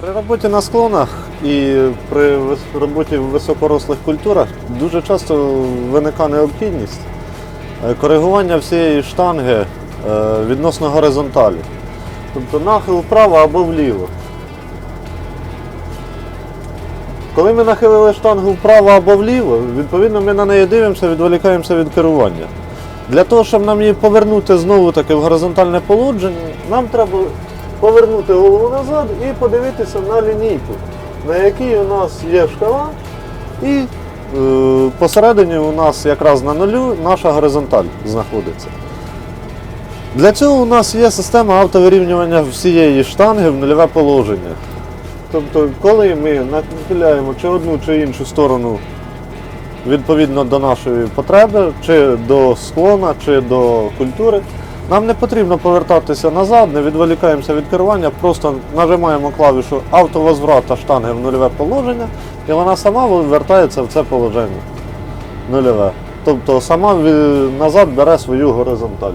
При роботі на склонах і при роботі в високорослих культурах дуже часто виникає необхідність е, коригування всієї штанги е, відносно горизонталі. Тобто нахил вправо або вліво. Коли ми нахилили штангу вправо або вліво, відповідно ми на неї дивимося, відволікаємося від керування. Для того, щоб нам її повернути знову таки в горизонтальне положення, нам треба повернути голову назад і подивитися на лінійку, на якій у нас є шкала, і е, посередині у нас якраз на нулю наша горизонталь знаходиться. Для цього у нас є система автовирівнювання всієї штанги в нульове положення. Тобто, коли ми нахиляємо чи одну чи іншу сторону відповідно до нашої потреби, чи до склона, чи до культури, нам не потрібно повертатися назад, не відволікаємося від керування, просто нажимаємо клавішу автовозврата штанги в нульове положення, і вона сама вертається в це положення нульове. Тобто сама назад бере свою горизонталь.